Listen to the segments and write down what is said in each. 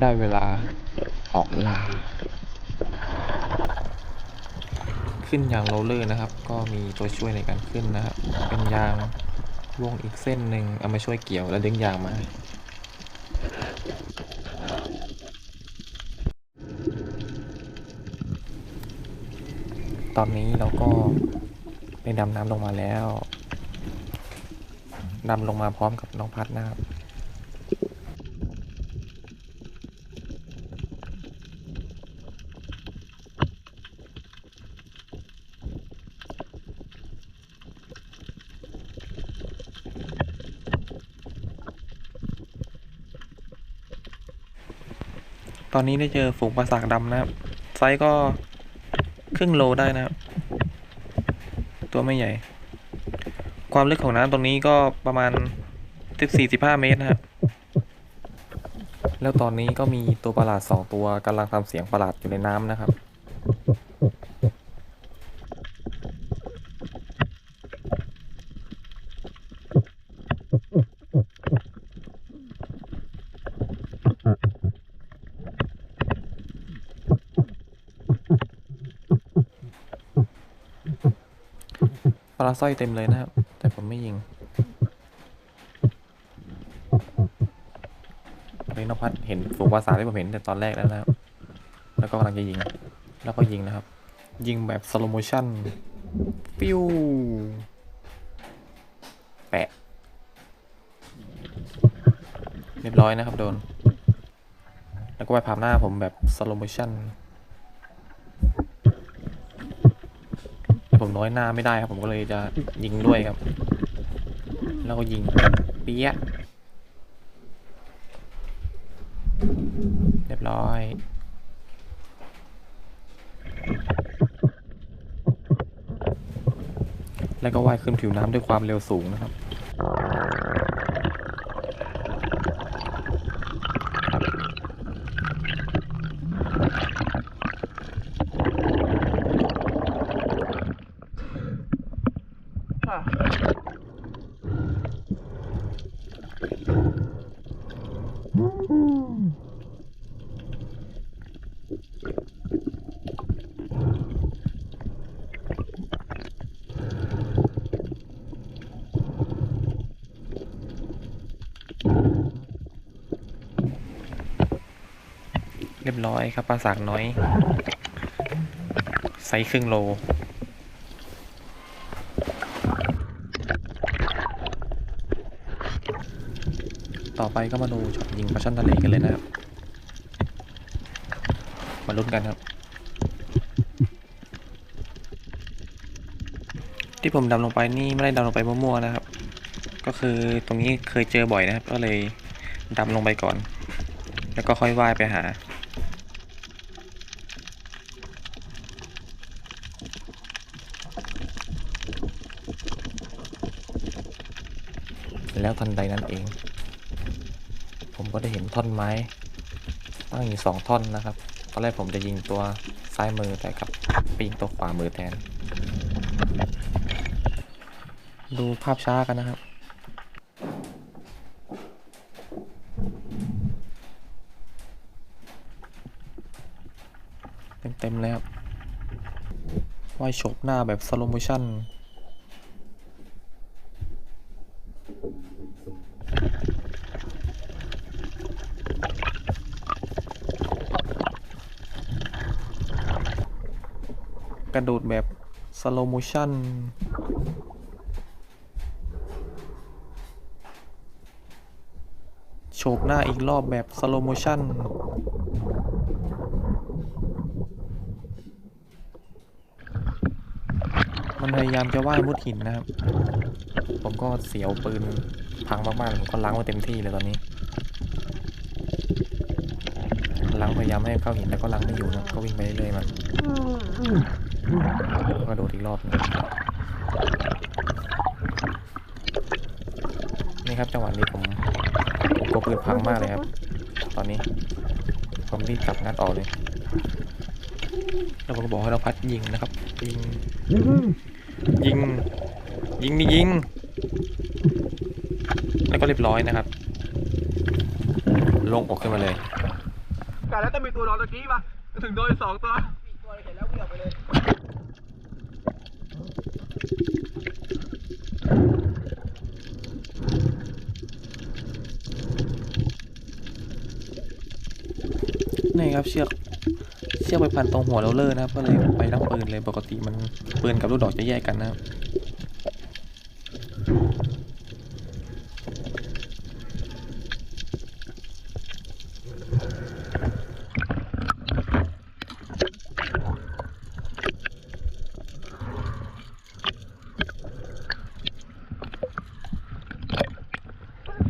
ได้เวลาออกล่าขึ้นยางโรลเลอร์นะครับ ก็มีตัวช่วยในการขึ้นนะครับ เป็นยางวงอีกเส้นหนึ่งเอามาช่วยเกี่ยวแล้วดึงยางมาตอนนี้เราก็ได้ดำน้ำลงมาแล้ว ดำลงมาพร้อมกับน้องพัดนะครับ ตอนนี้ได้เจอฝูงปลาสากดำนะครับ ไซส์ก็ครึ่งโลได้นะครับ ตัวไม่ใหญ่ ความลึกของน้ำตรงนี้ก็ประมาณ 14-15 เมตรนะครับ แล้วตอนนี้ก็มีตัวประหลาด 2 ตัวกำลังทำเสียงประหลาดอยู่ในน้ำนะครับ ปลาสร้อยเต็มเลยนะครับ แต่ผมไม่ยิงเฮ้ยนพัดเห็นฝูงปลาสาทที่ผมเห็นแต่ตอนแรกแล้วนะครับ แล้วก็กำลังจะยิง แล้วก็ยิงนะครับ ยิงแบบสโลโมชั่น ปิ้ว แปะ เรียบร้อยนะครับโดน แล้วก็ไปผ่านหน้าผมแบบสโลโมชั่น แต่ ผมน้อยหน้าไม่ได้ครับ ผมก็เลยจะยิงด้วยครับ แล้วก็ยิงเปี้ยเรียบร้อยแล้วก็ว่ายขึ้นผิวน้ำด้วยความเร็วสูงนะครับ ยบร้อยครับปลาสากน้อย ไซส์ครึ่งโลต่อไปก็มาดูช็อตยิงปลาช่อนทะเลกันเลยนะครับ มาลุ้นกันครับ ที่ผมดำลงไปนี่ไม่ได้ดำลงไปมั่วๆนะครับ ก็คือตรงนี้เคยเจอบ่อยนะครับ ก็เลยดำลงไปก่อน แล้วก็ค่อยว่ายไปหา แล้วทันใดนั้นเอง ผมก็ได้เห็นท่อนไม้ ตั้งอยู่สองท่อนนะครับตอนแรกผมจะยิงตัวซ้ายมือแต่กับไปยิงตัวขวามือแทน ดูภาพช้ากันนะครับเต็มๆเลยครับว่ายโฉบหน้าแบบสโลโมชั่น กระโดดแบบสโลโมชั่นโฉบหน้าอีกรอบแบบสโลโมชั่นมันพยายามจะว่ายมุดหินนะครับ ผมก็เสียวปืนพังมากๆผมก็ล้างไว้เต็มที่เลยตอนนี้ล้างพยายามให้เข้าหินแล้วก็ล้างไม่อยู่นะก็วิ่งไปเรื่อยๆมัน กระโดดอีกรอบนึงนี่ครับจังหวะนี้ผมกลัวปืนพังมากเลยครับ ตอนนี้ผมรีบจับงัดออกเลยแล้วผมก็บอกให้เราพัดยิงนะครับ ยิง ยิง ยิงนี่ยิง แล้วก็เรียบร้อยนะครับ ลงอกขึ้นมาเลยกะแล้วต้องมีตัวนอนตะกี้ปะถึงโดนสองตัว นี่ครับเชือกเชือกไปพันตรงหัวเราเลอร์นะครับก็เลยไปทั้งปืนเลยปกติมันปืนกับลูกดอกจะแยกกันนะครับ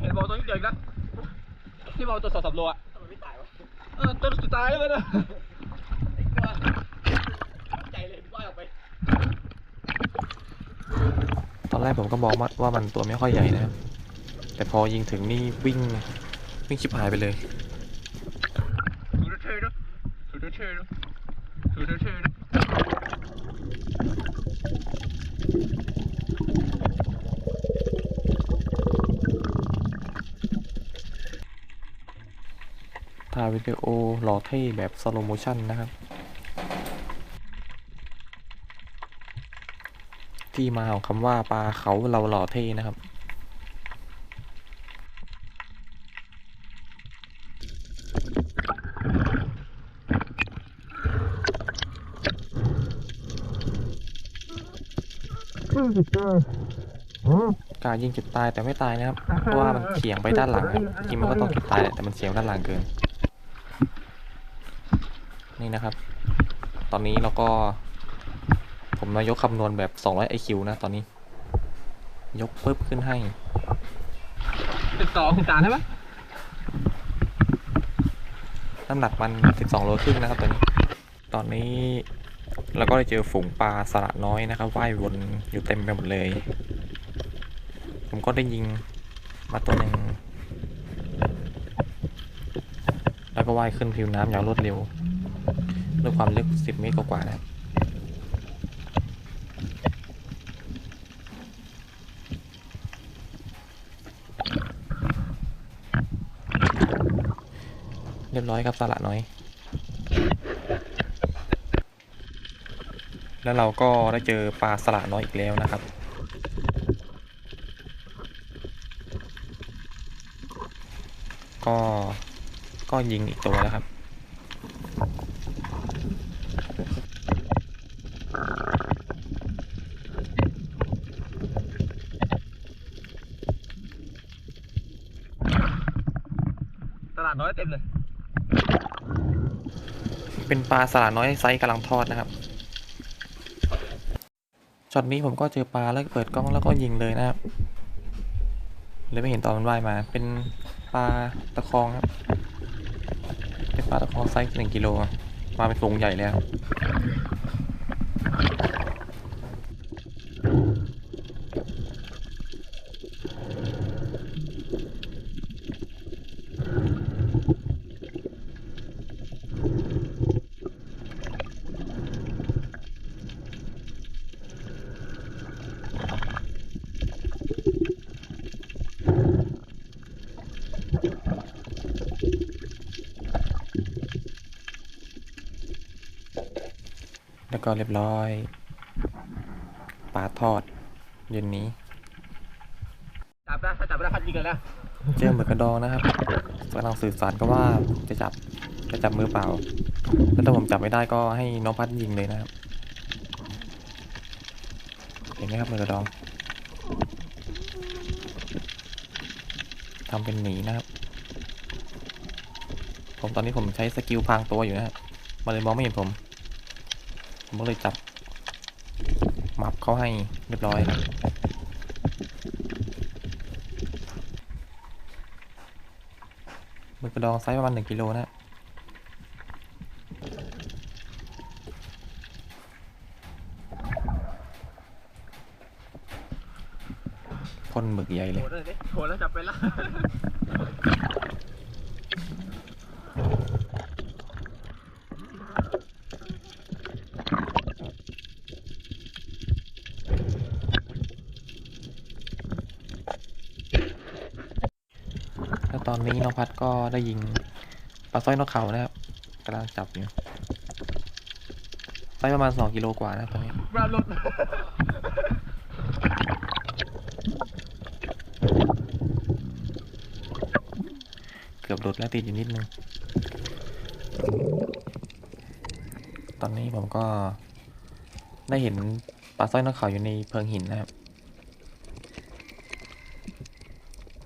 เห็นบอกตัวนี้เด็กนะที่บอกตัวสองสามโลอะทำไมไม่ตายวะเออตัวสุดท้ายแล้วมันอะไอ้ตัวใจเลยว่ายออกไป ตอนแรก ผมก็มองว่ามันตัวไม่ค่อยใหญ่นะครับ แต่พอยิงถึงนี่วิ่งวิ่งชิบหายไปเลยถ่ายวิดีโอหล่อเท่แบบสโลโมชั่นนะครับ ที่มาของคำว่าปลาเขาเราหล่อเท่นะครับ กายิงจุดตายแต่ไม่ตายนะครับ เพราะว่ามันเฉียงไปด้านหลังครับจริงมันก็ต้องจุดตายแหละแต่มันเฉียงด้านหลังเกิน นี่นะครับ ตอนนี้เราก็ ผมมายกคำนวณแบบ 200 IQ นะตอนนี้ ยกปุ๊บขึ้นให้เป็นสองจานใช่ไหมน้ำหนักมัน 12 โลครึ่งนะครับตอนนี้ ตอนนี้เราก็ได้เจอฝูงปลาสละน้อยนะครับว่ายวนอยู่เต็มไปหมดเลย ผมก็ได้ยิงมาตัวหนึ่งแล้วก็ว่ายขึ้นผิวน้ำอย่างรวดเร็ว ด้วยความลึก 10 เมตรกว่าๆนะครับ เรียบร้อยครับสละน้อย แล้วเราก็ได้เจอปลาสละน้อยอีกแล้วนะครับ ก็ก็ยิงอีกตัวแล้วครับตลาดน้อยเต็มเลย เป็นปลาสลาน้อยไซส์กำลังทอดนะครับช็อตนี้ผมก็เจอปลาแล้วเปิดกล้องแล้วก็ยิงเลยนะครับเลยไม่เห็นตอนมันว่ายมา เป็นปลาตะคองครับ เป็นปลาตะคองไซส์หนึ่งกิโลมาเป็นฝูงใหญ่แล้ว ก็เรียบร้อยปลาทอดเย็นนี้จับนะถ้าจับไม่ได้พัดยิงเลยนะเจอหมึกกระดองนะครับกำลังสื่อสารก็ว่าจะจับจะจับมือเปล่าแล้วถ้าผมจับไม่ได้ก็ให้น้องพัดยิงเลยนะครับ เห็นไหมครับหมึกกระดองทำเป็นหนีนะครับ ผมตอนนี้ผมใช้สกิลพรางตัวอยู่นะครับมันเลยมองไม่เห็นผม ผมก็เลยจับหมับเขาให้เรียบร้อยครับหมึกกระดองไซส์ประมาณหนึ่งกิโลนะพ่นหมึกใหญ่เลโหยโหแล้วจับไปละ อนนี้น้องพัดก็ได้ยิงปลาสร้อยนกเขานะครับกำลังจับอยู่ไซประมาณสองกิโลกว่านะตอนนี้กราบรถเกือบหลุดแล้วติดอยู่นิดนึง ตอนนี้ผมก็ได้เห็นปลาสร้อยนกเขาอยู่ในเพิงหินนะครับ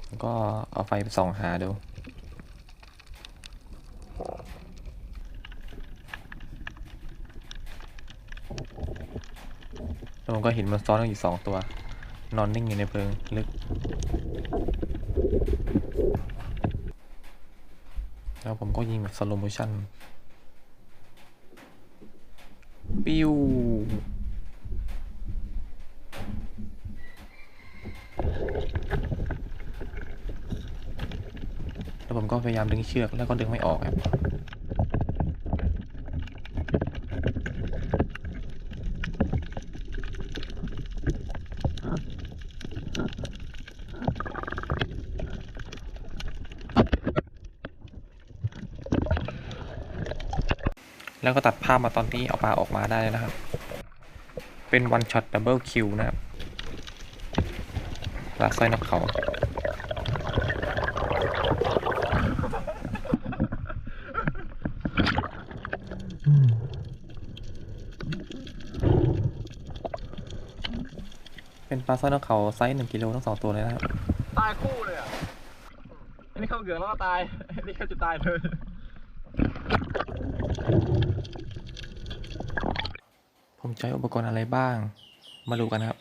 ผม ก็เอาไฟไปส่องหาดูแล้วผมก็เห็นมันซ้อนกันอยู่สองตัว นอนนิ่งอยู่ในเพิงลึก แล้วผมก็ยิงแบบสโลโมชั่น ปิ้ว แล้วผมก็พยายามดึงเชือกแล้วก็ดึงไม่ออกครับแล้วก็ตัดภาพมาตอนที่เอาปลาออกมาได้เลยนะครับ เป็น one shot double kill นะครับปลาสร้อยนกเขา ป็นปลาสร้อยนกเขาไซส์หนึ่งกิโลทั้งสองตัวเลยนะครับตายคู่เลยอะอันนี้เข้าเหงือกแล้วก็ตายอันนี้เข้าจุดตายเลยผมใช้อุปกรณ์อะไรบ้าง มาดูกันนะครับ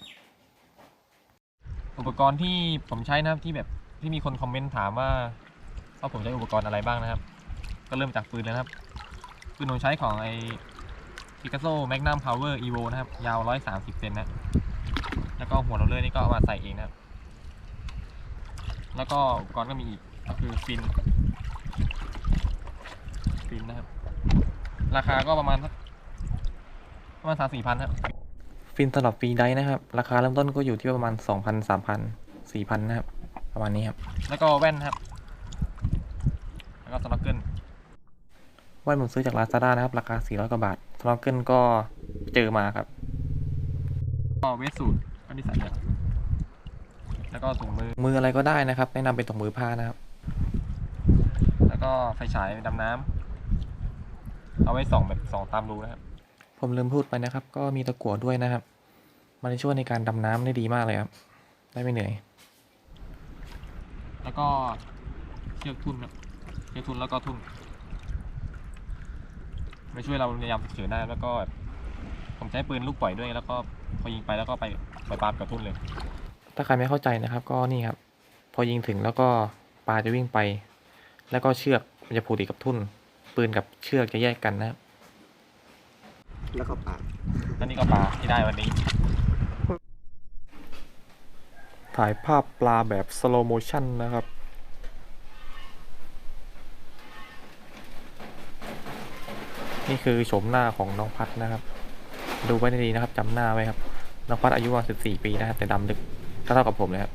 อุปกรณ์ที่ผมใช้นะครับที่แบบที่มีคนคอมเมนต์ถามว่าว่าผมใช้อุปกรณ์อะไรบ้างนะครับ ก็เริ่มจากปืนเลยนะครับปืนผมใช้ของไอ้ Picasso Magnum Power Evo นะครับ ยาว 130 เซนนะ แล้วก็หัวโรลเลอร์นี่ก็เอามาใส่เองนะครับ แล้วก็อุปกรณ์ก็มีอีกก็คือฟิน ฟินนะครับ ราคาก็ประมาณสักประมาณสามสี่พันครับ ฟินสำหรับฟรีไดฟ์นะครับ ราคาเริ่มต้นก็อยู่ที่ประมาณสองพันสามพันสี่พันนะครับ ประมาณนี้ครับ แล้วก็แว่นครับ แล้วก็สโนว์เกิลแว่นผมซื้อจากลาซาด้านะครับ ราคาสี่ร้อยกว่าบาทสโนว์เกิลก็เจอมาครับก็เวสสูตร ก็นิสัยเนี่ยแล้วก็ถุงมือ มืออะไรก็ได้นะครับแนะนำเป็นถุงมือผ้านะครับ แล้วก็ไฟฉายดำน้ำเอาไว้ส่องแบบส่องตามรูนะครับ ผมลืมพูดไปนะครับ ก็มีตะกั่วด้วยนะครับ มันจะช่วยในการดำน้ำได้ดีมากเลยครับ ได้ไม่เหนื่อย แล้วก็เชือกทุ่นครับเชือกทุ่นแล้วก็ทุ่นมาช่วยเราในยามฉุกเฉินได้แล้วก็ผมใช้ปืนลูกปล่อยด้วยแล้วก็ พอยิงไปแล้วก็ไปไปปากับทุ่นเลย ถ้าใครไม่เข้าใจนะครับ ก็นี่ครับ พอยิงถึงแล้วก็ปลาจะวิ่งไป แล้วก็เชือกมันจะผูกติดกับทุ่น ปืนกับเชือกจะแยกกันนะครับแล้วก็ปากและนี่ก็ปลาที่ได้วันนี้ ถ่ายภาพปลาแบบสโลโมชันนะครับ นี่คือโฉมหน้าของน้องพัดนะครับ ดูไว้ดีๆนะครับจำหน้าไว้ครับน้องพัดอายุประมาณ14 ปีนะครับแต่ดำลึกเท่าๆกับผมเลยครับ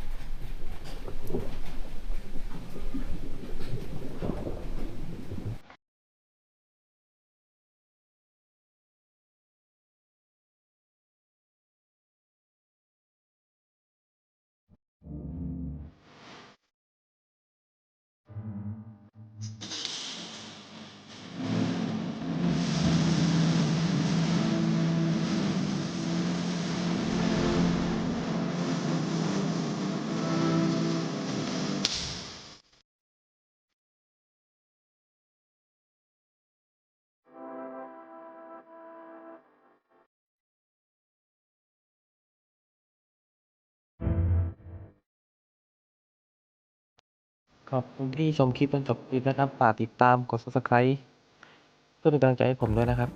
ขอบคุณที่ชมคลิปจนจบคลิปนะครับ ฝากติดตามกด subscribe เพื่อเป็นกำลังใจให้ผมด้วยนะครับ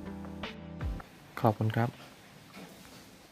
ขอบคุณครับ